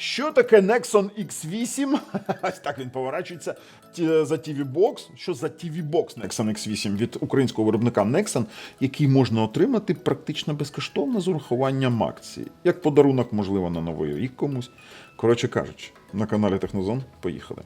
Що таке Nexon X8? Ось так він поворачується за TV Box. Що за TV Box Nexon X8 від українського виробника Nexon, який можна отримати практично безкоштовно з урахуванням акції. Як подарунок, можливо, на новий рік комусь. Коротше кажучи, на каналі Технозон поїхали.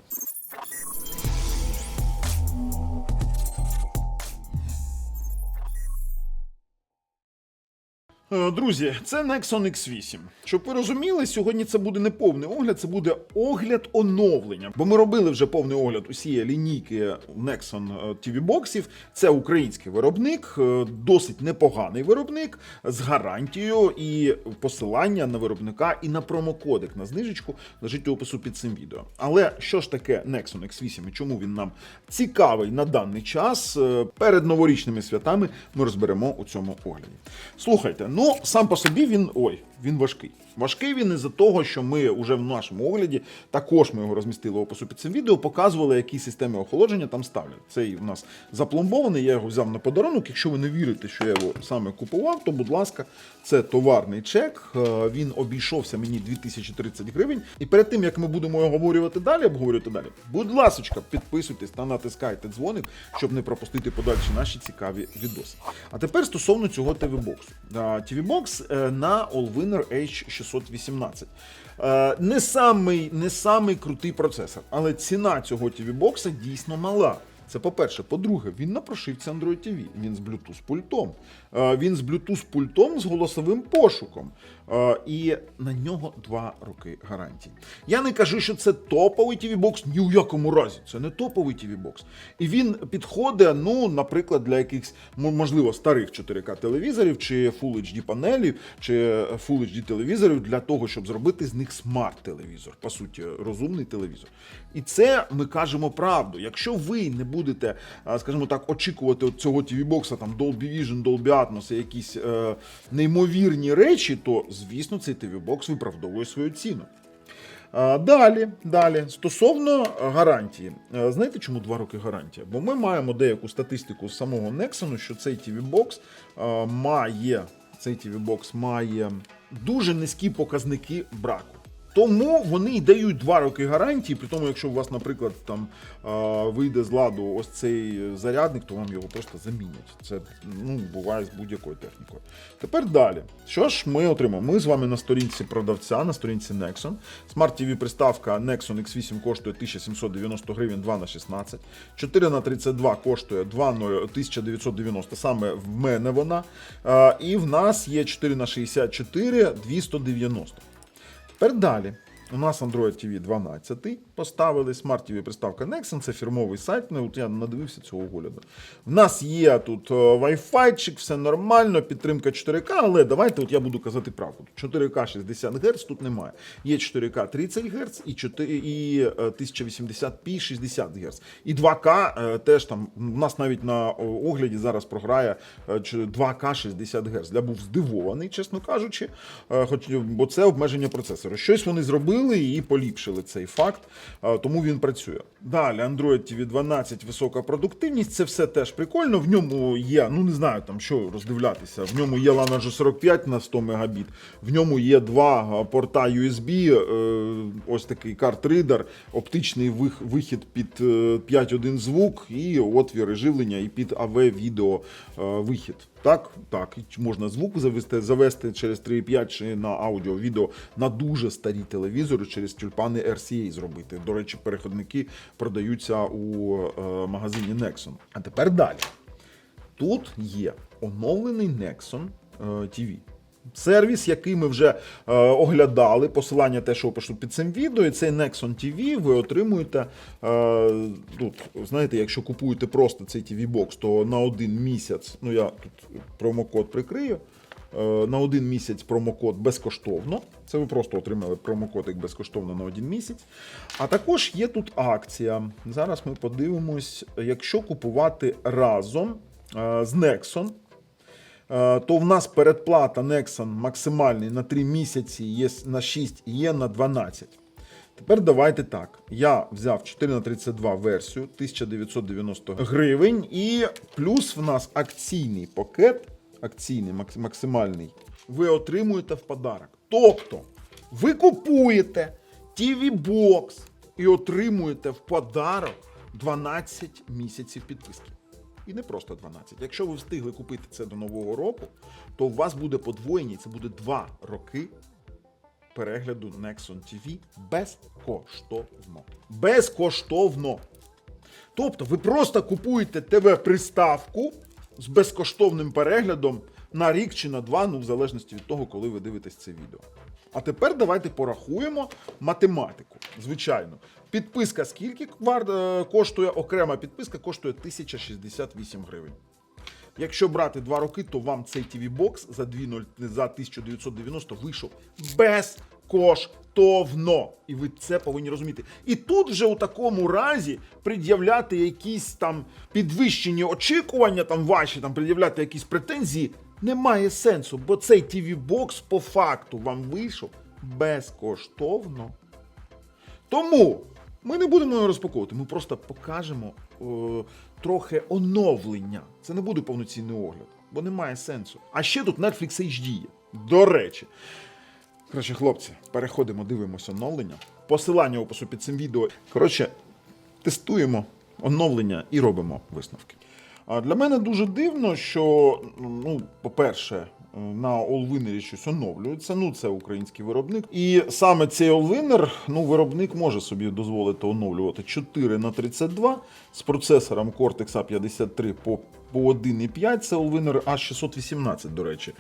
Друзі, це Nexon X8. Щоб ви розуміли, сьогодні це буде не повний огляд, це буде огляд оновлення. Бо ми робили вже повний огляд усієї лінійки Nexon е, TV боксів. Це український виробник, е, досить непоганий виробник з гарантією і посилання на виробника і на промокодик на знижечку лежить у опису під цим відео. Але що ж таке Nexon X8 і чому він нам цікавий на даний час? Е, Перед новорічними святами ми розберемо у цьому огляді. Слухайте, ну сам по собі він ой, він важкий. Важкий він із-за того, що ми вже в нашому огляді, також ми його розмістили в опису під цим відео, показували, які системи охолодження там ставлять. Цей у нас запломбований, я його взяв на подарунок. Якщо ви не вірите, що я його саме купував, то будь ласка, це товарний чек. Е, Він обійшовся мені 2030 гривень. І перед тим як ми будемо його обговорювати далі, обговорювати далі, будь ласочка, підписуйтесь та натискайте дзвоник, щоб не пропустити подальші наші цікаві відоси. А тепер стосовно цього TV-боксу. TV-бокс е, на Allwinner H618. Е, Не самий, не самий крутий процесор, але ціна цього TV-бокса дійсно мала. Це по-перше. По-друге, він на прошивці Android TV. Він з Bluetooth пультом. Е, Він з Bluetooth пультом з голосовим пошуком. Е, І на нього два роки гарантії. Я не кажу, що це топовий TV бокс ні у якому разі. Це не топовий TV бокс. І він підходить, ну, наприклад, для якихось можливо старих 4К телевізорів, чи Full HD панелів, чи Full HD телевізорів для того, щоб зробити з них смарт-телевізор, по суті, розумний телевізор. І це ми кажемо правду. Якщо ви не будете, скажімо так, очікувати цього TV бокса там Dolby Vision, Dolby Atmos якісь е, неймовірні речі, то звісно цей TV бокс виправдовує свою ціну. Далі, далі, стосовно гарантії. Знаєте, чому два роки гарантія? Бо ми маємо деяку статистику з самого Nexon, що цей TV-бокс має, цей TV-бокс має дуже низькі показники браку. Тому вони й дають два роки гарантії, при тому, якщо у вас, наприклад, там вийде з ладу ось цей зарядник, то вам його просто замінять. Це ну, буває з будь-якою технікою. Тепер далі. Що ж ми отримаємо? Ми з вами на сторінці продавця, на сторінці Nexon. Smart TV приставка Nexon X8 коштує 1790 гривень 2 на 16. 4 на 32 коштує 2 1990, саме в мене вона. І в нас є 4 на 64 290. Тепер далі. У нас Android TV 12 поставили, Smart TV приставка Nexon, це фірмовий сайт. Ну, от я надивився цього огляду. В нас є тут е, Wi-Fi, все нормально, підтримка 4К, але давайте от я буду казати правду. 4К 60 Гц тут немає. Є 4К 30 Гц і 4, і е, 1080p 60 Гц. І 2К е, теж там. У нас навіть на огляді зараз програє е, 2К 60 Гц. Я був здивований, чесно кажучи, е, хоч бо це обмеження процесору. Щось вони зробили і поліпшили цей факт, е, тому він працює. Далі Android TV 12, висока продуктивність. Це все теж прикольно. В ньому є, ну не знаю там що роздивлятися. В ньому є LAN 45 на 100 Мбіт, в ньому є два е, порта USB, е, ось такий карт-ридер, оптичний вихід під е, 5.1 звук і отвіри живлення, і під AV відео е, вихід. Так, так, можна звук завести, завести через 3.5 чи на аудіо, відео на дуже старі телевізори через тюльпани RCA зробити. До речі, переходники продаються у е, магазині Nexon. А тепер далі. Тут є оновлений Nexon е, TV. Сервіс, який ми вже е, оглядали, посилання те, що пишу під цим відео, і цей Nexon TV ви отримуєте. Е, тут, знаєте, якщо купуєте просто цей TV Box, то на один місяць, ну я тут промокод прикрию. Е, На один місяць промокод безкоштовно. Це ви просто отримали промокодик безкоштовно на один місяць. А також є тут акція. Зараз ми подивимось, якщо купувати разом е, з Nexon, е, то в нас передплата Nexon максимальний на 3 місяці, є на 6 є на 12. Тепер давайте так. Я взяв 4 на 32 версію 1990 гривень, і плюс в нас акційний пакет, акційний максимальний, ви отримуєте в подарок. Тобто, ви купуєте TV Box і отримуєте в подарок 12 місяців підписки. І не просто 12. Якщо ви встигли купити це до Нового року, то у вас буде подвоєння, це буде 2 роки перегляду Nexon TV безкоштовно. Безкоштовно. Тобто ви просто купуєте ТВ-приставку з безкоштовним переглядом на рік чи на два, ну в залежності від того, коли ви дивитесь це відео. А тепер давайте порахуємо математику. Звичайно, підписка скільки е, коштує? Окрема підписка коштує 1068 гривень. Якщо брати 2 роки, то вам цей TV бокс за 2.0 за 1990 вийшов безкоштовно. І ви це повинні розуміти. І тут вже у такому разі пред'являти якісь там підвищені очікування, там ваші там пред'являти якісь претензії, немає сенсу, бо цей TV бокс по факту вам вийшов безкоштовно. Тому ми не будемо його розпаковувати, ми просто покажемо е, трохи оновлення. Це не буде повноцінний огляд, бо немає сенсу. А ще тут Netflix HD є. До речі. Коротше, хлопці, переходимо, дивимося оновлення. Посилання опису під цим відео. Коротше, тестуємо оновлення і робимо висновки. А для мене дуже дивно, що, ну, по-перше, на Allwinner щось оновлюється. Ну, це український виробник. І саме цей Allwinner, ну, виробник може собі дозволити оновлювати 4 на 32 з процесором Cortex A53 по, по 1,5. Це Allwinner A618, до речі.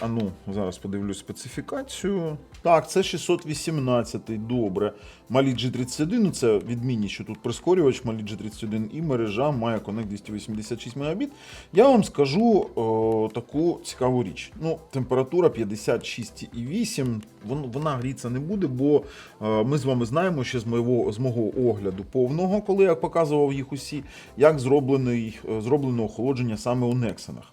А ну, зараз подивлюсь специфікацію. Так, це 618, добре. Малі G31, ну це відмінність, що тут прискорювач Малі G31 і мережа має Connect 286 Мбіт. Я вам скажу о, таку цікаву річ. Ну, температура 56,8, вона гріться не буде, бо е, ми з вами знаємо ще з мого, з мого огляду повного, коли я показував їх усі, як зроблений, е, зроблено охолодження саме у Нексонах.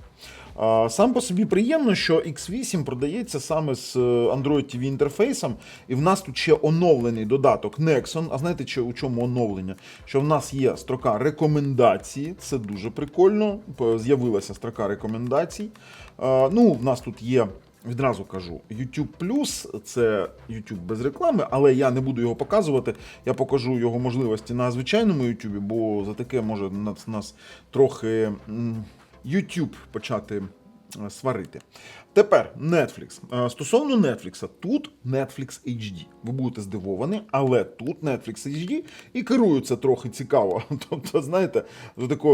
Сам по собі приємно, що X8 продається саме з е, Android TV інтерфейсом, і в нас тут ще оновлений додаток Nexon. А знаєте, у чому оновлення? Що в нас є строка рекомендації, це дуже прикольно. З'явилася строка рекомендацій. Ну, в нас тут є. Відразу кажу, YouTube Plus це YouTube без реклами, але я не буду його показувати. Я покажу його можливості на звичайному YouTube, бо за таке може нас, нас трохи YouTube почати сварити. Тепер Netflix. Е, Стосовно Netflix, тут Netflix HD. Ви будете здивовані, але тут Netflix HD і керується трохи цікаво. Тобто, знаєте, за, тако,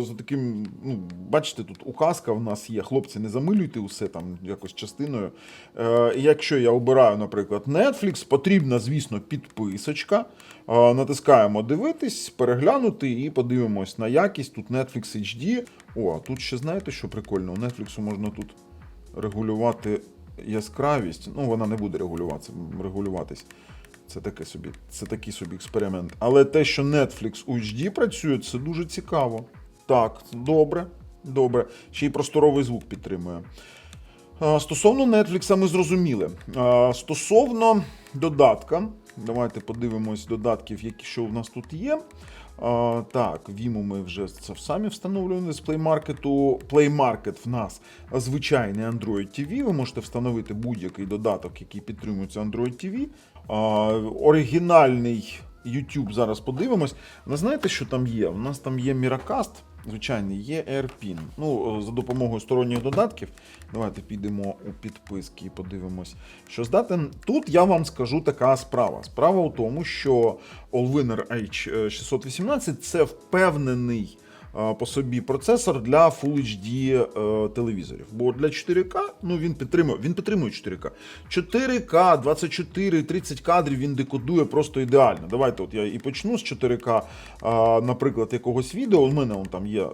е, за таким, ну, бачите, тут указка в нас є. Хлопці, не замилюйте усе там якось частиною. Е, Якщо я обираю, наприклад, Netflix, потрібна, звісно, підписочка. Е, Натискаємо дивитись, переглянути і подивимось на якість. Тут Netflix HD. О, а тут ще знаєте, що прикольно? У Netflix можна тут регулювати яскравість. Ну, вона не буде регулюватися, регулюватись. Це таке собі, це такий собі експеримент. Але те, що Netflix у HD працює, це дуже цікаво. Так, добре, добре. Ще й просторовий звук підтримує. Стосовно Netflix ми зрозуміли. Стосовно додатка, давайте подивимось додатків, які що в нас тут є. Так, Віму ми вже це самі встановлюємо з Play Market. Play Market в нас звичайний Android TV. Ви можете встановити будь-який додаток, який підтримується Android TV. Оригінальний YouTube зараз подивимось. Ви знаєте, що там є? У нас там є Miracast, звичайний, є AirPin. Ну, е, за допомогою сторонніх додатків. Давайте підемо у підписки і подивимось, що здатен. Тут я вам скажу така справа. Справа у тому, що Allwinner H618 це впевнений е, по собі процесор для Full HD е, телевізорів. Бо для 4К ну, він підтримує, він підтримує 4К. 4К, 24, 30 кадрів він декодує просто ідеально. Давайте от я і почну з 4К, е, наприклад, якогось відео. У мене он там є е,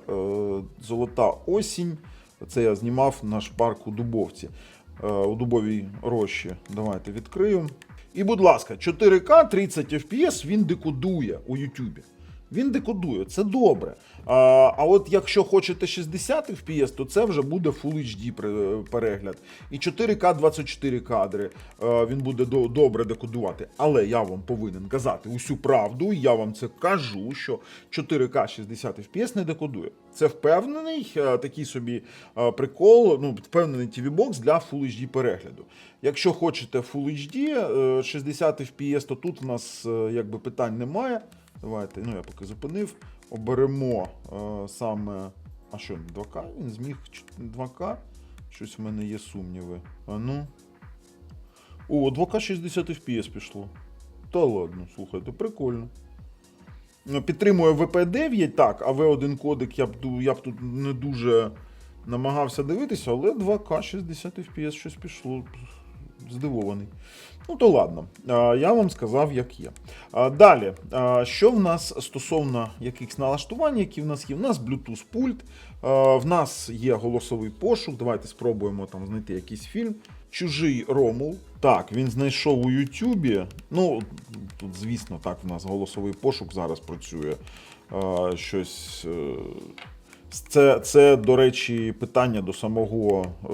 золота осінь. Це я знімав наш парк у Дубовці, е, у Дубовій рощі. Давайте відкрию. І, будь ласка, 4К 30 FPS він декодує у YouTube. Він декодує, це добре. А, а от якщо хочете 60 FPS, то це вже буде Full HD перегляд. І 4К 24 кадри е, він буде до- добре декодувати. Але я вам повинен казати усю правду, і я вам це кажу, що 4К 60 FPS не декодує. Це впевнений е, такий собі е, прикол, ну, впевнений TV-бокс для Full HD перегляду. Якщо хочете Full HD е, 60 FPS, то тут у нас е, якби питань немає. Давайте, ну я поки зупинив. Оберемо е, саме. А що, 2К? Він зміг 2К? Щось в мене є сумніви. А ну. О, 2К 60 FPS пішло. Та ладно, слухайте, прикольно. Ну, Підтримує VP9, так, а V1 кодек я б, я б тут не дуже намагався дивитися, але 2К 60 FPS щось пішло. Здивований. Ну, то ладно, я вам сказав, як є. Далі, що в нас стосовно якихось налаштувань, які в нас є? В нас Bluetooth пульт, в нас є голосовий пошук. Давайте спробуємо там знайти якийсь фільм. Чужий Ромул. Так, він знайшов у Ютубі. Ну, тут, звісно, так, в нас голосовий пошук зараз працює. Щось. Це, це, до речі, питання до самого е,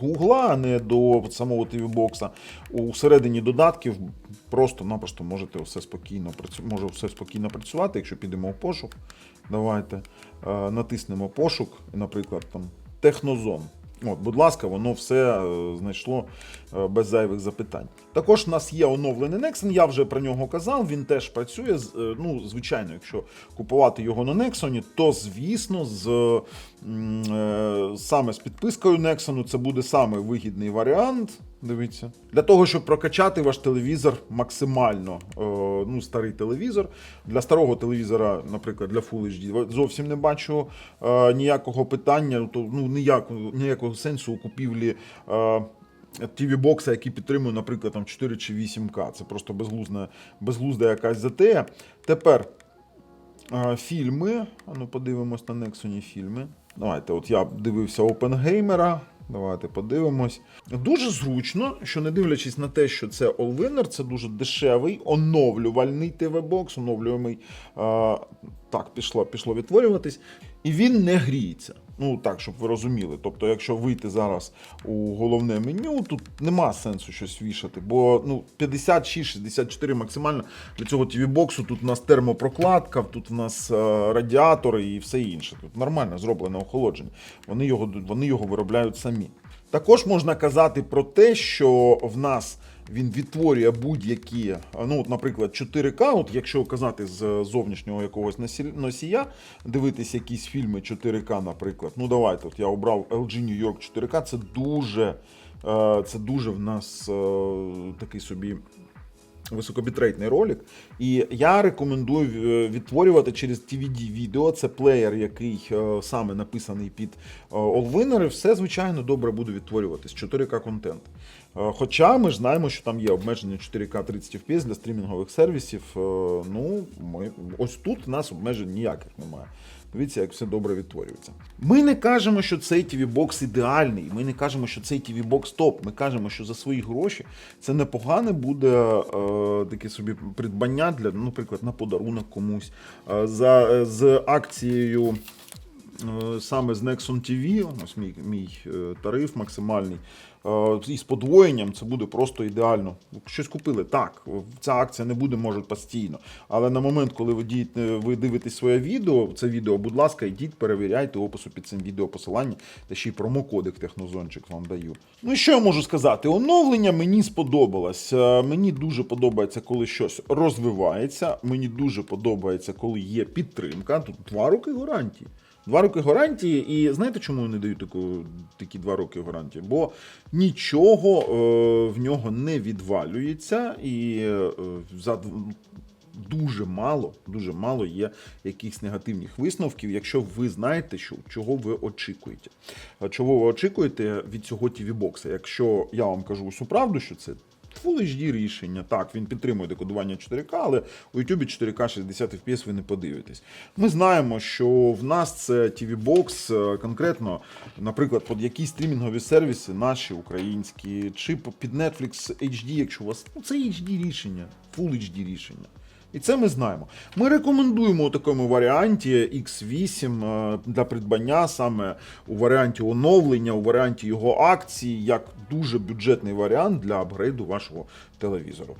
Гугла, а не до самого TV-бокса. У середині додатків просто-напросто можете все спокійно може все спокійно працювати, якщо підемо в пошук. Давайте е, натиснемо пошук, наприклад, там Технозон. От, будь ласка, воно все е, знайшло е, без зайвих запитань. Також в нас є оновлений Nexon, я вже про нього казав. Він теж працює. е, Ну, звичайно, якщо купувати його на Nexon, то звісно, з саме з підпискою Nexon це буде самий вигідний варіант. Дивіться, для того, щоб прокачати ваш телевізор максимально, е, ну, старий телевізор. Для старого телевізора, наприклад, для Full HD, зовсім не бачу е, ніякого питання, ну ніякого, ніякого сенсу у купівлі. Е, TV-бокса, який підтримує, наприклад, там 4 чи 8К. Це просто безглузна, безглузда якась затея. Тепер е, фільми. Ну подивимось на Nexon фільми. Давайте, от я дивився Опенгеймера. Давайте подивимось. Дуже зручно, що не дивлячись на те, що це All-Winner, це дуже дешевий, оновлювальний ТВ-бокс, оновлюємий. Е, так, пішло, пішло відтворюватись. І він не гріється. Ну так, щоб ви розуміли. Тобто, якщо вийти зараз у головне меню, тут нема сенсу щось вішати, бо ну 56-64 максимально для цього TV-боксу. Тут у нас термопрокладка, тут у нас е, радіатори і все інше. Тут нормально зроблене охолодження. Вони його, вони його виробляють самі. Також можна казати про те, що в нас він відтворює будь-які, е, ну, от, наприклад, 4К, от якщо казати з зовнішнього якогось носія, дивитись якісь фільми 4К, наприклад. Ну давайте, от я обрав LG New York 4K, це дуже, е, це дуже в нас е, такий собі високобітрейтний ролик. І я рекомендую е, відтворювати через TVD відео. Це плеєр, який е, саме написаний під е, Allwinner, все звичайно добре буде відтворюватись 4К контент. Е, Хоча ми ж знаємо, що там є обмеження 4К 30 FPS для стрімінгових сервісів. Е, Ну, ми, ось тут нас обмежень ніяких немає. Дивіться, як все добре відтворюється. Ми не кажемо, що цей TV-бокс ідеальний. Ми не кажемо, що цей TV-бокс топ. Ми кажемо, що за свої гроші це непогане буде е, таке собі придбання для, наприклад, на подарунок комусь. Е, за, е, з акцією е, саме з Nexon TV, ось мій, мій тариф максимальний. Е, І з подвоєнням це буде просто ідеально. Щось купили. Так, ця акція не буде, може, постійно. Але на момент, коли ви, дієте, ви дивитесь своє відео, це відео, будь ласка, йдіть, перевіряйте опису під цим відео посилання, та ще й промокодик технозончик вам даю. Ну і що я можу сказати? Оновлення мені сподобалось. Е, Мені дуже подобається, коли щось розвивається. Мені дуже подобається, коли є підтримка. Тут два роки гарантії. Два роки гарантії, і знаєте, чому я не даю таку, такі два роки гарантії? Бо нічого е, в нього не відвалюється, і е, за дуже мало, дуже мало є якихось негативних висновків, якщо ви знаєте, що, чого ви очікуєте. Чого ви очікуєте від цього TV-бокса? Якщо я вам кажу усю правду, що це Full HD рішення. Так, він підтримує декодування 4К, але у YouTube 4К 60 FPS ви не подивитесь. Ми знаємо, що в нас це TV-бокс е, конкретно, наприклад, під якісь стрімінгові сервіси, наші українські, чи під Netflix HD, якщо у вас. Ну, це HD рішення, Full HD рішення. І це ми знаємо. Ми рекомендуємо у такому варіанті X8 е, для придбання саме у варіанті оновлення, у варіанті його акції, як дуже бюджетний варіант для апгрейду вашого телевізору.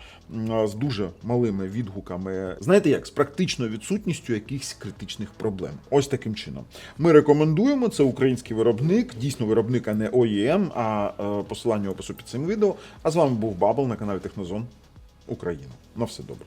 З дуже малими відгуками, знаєте як, з практичною відсутністю якихось критичних проблем. Ось таким чином. Ми рекомендуємо, це український виробник, дійсно виробник, а не OEM, а е, посилання опису під цим відео. А з вами був Бабл на каналі Технозон Україна. На все добре.